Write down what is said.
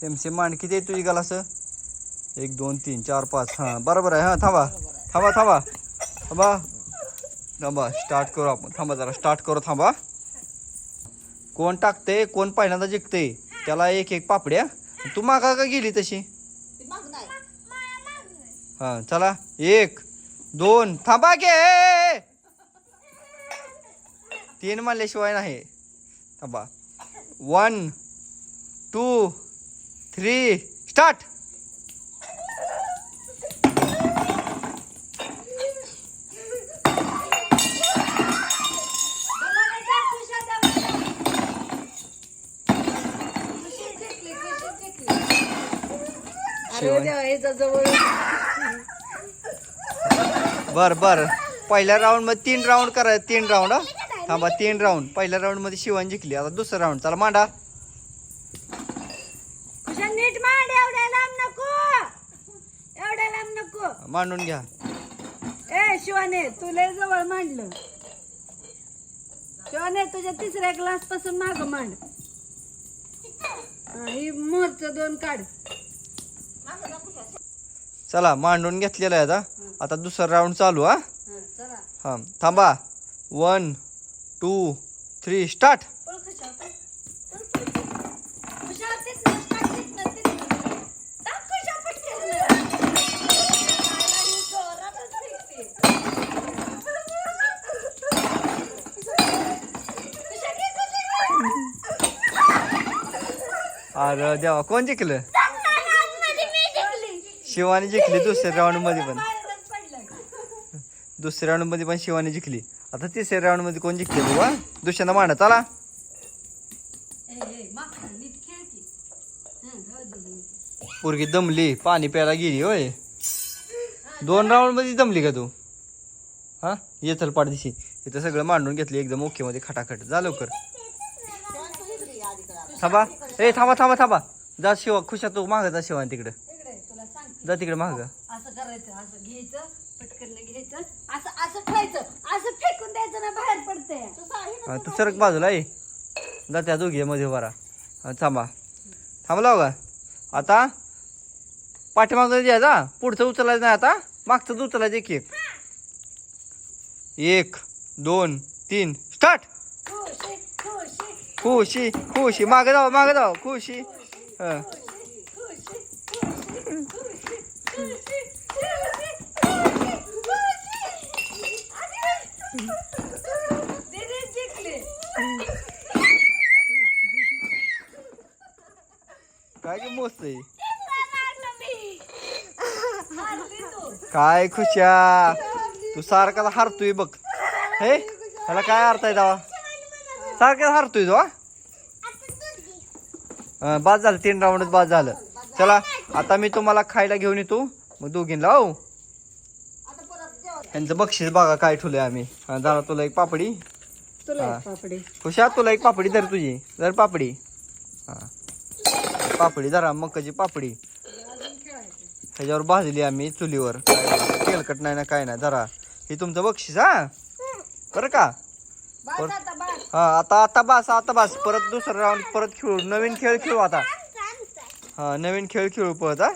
Same same मांड किती आहे तुझी गलास एक दोन तीन चार पाच हां बरोबर आहे हां थांबा थांबा थांबा थांबा थांबा स्टार्ट करू आपण थांबा जरा स्टार्ट करू थांबा। कोण टाकते कोण पहिल्यांदा जिंकते त्याला एक एक पापड्या तू मागा का गेली तशी? हां चला एक दोन थांबा घे तीन मानल्याशिवाय नाही. थांबा. One two three start. अरे देवा, याचा जवळ. बर बर. पहिल्या राऊंडमध्ये तीन राऊंड करायचं तीन राऊंड थांबा तीन राऊंड पहिल्या राऊंडमध्ये शिवान जिंकली. आता दुसरा राऊंड चला मांडा. नको मांडून घ्या. ए शिवाने तुला जवळ मांडलं. शिवाने तुझ्या तिसऱ्या ग्लासपासून माग मांड. हा, ही दोन काढ. चला मांडून घेतलेलं आहे आता. आता दुसरा राऊंड चालू हा? हा, चला. हा थांबा. वन टू थ्री स्टार्ट अरे देवा कोण जिंकलं? जिंकली. शिवानी जिंकली दुसऱ्या राऊंडमध्ये पण. दुसऱ्या राऊंडमध्ये पण शिवानी जिंकली. आता तिसऱ्या राऊंडमध्ये कोण जिंकले बाबा दुसऱ्यांदा मांडा चला. पोरगी दमली पाणी प्यायला गेली होय. दोन राऊंडमध्ये दमली का तू? हा? ये चल इथं सगळं मांडून घेतली एकदम ओके मध्ये खटाखट. जा लवकर. थांबा. ए थांबा थांबा थांबा. जा शिवा खुशा तू. माग जा शिवा तिकडं. इकडे, तुला सांगते. जा तिकडे माग. असं करायचं असं घ्यायचं पटकन घ्यायचं. असं असं खायचं असं फेकून द्यायचं ना बाहेर पडते हा, तू सरक बाजूला ये जा त्या दोघी मध्ये बरा हा, थांबा. थांबला का आता? पाठीमागं द्यायचा पुढचं उचलायचं नाही आता. मागचं उचलायचं एक एक. एक दोन तीन. खुशी खुशी. खुशी मागे जाऊ मागे जाऊ. खुशी. काय की मस्त आहे. काय खुशा? तू सारखा हरतोय बघ. हे? त्याला काय अर्थ आहे दावा सारखा हारतोय तो हा? हं, बाद झालं तीन राऊंडच बाद झालं. चला आता मी तुम्हाला खायला घेऊन येतो मग दोघींना हो. यांचं बक्षीस बघा काय ठेवलंय आम्ही. जरा तुला एक पापडी. खुशा तुला एक पापडी धर तुझी. धर पापडी. हा. पापडी धरा मकाची पापडी. ह्याच्यावर भाजली आम्ही चुलीवर. तेलकट नाही ना काय नाही जरा हे तुमचं बक्षीस हा? बरं का? हा आता आता बस आता बस. परत दुसरा राऊंड परत खेळू. नवीन खेळ खेळू आता. हा नवीन खेळ खेळू परत हा.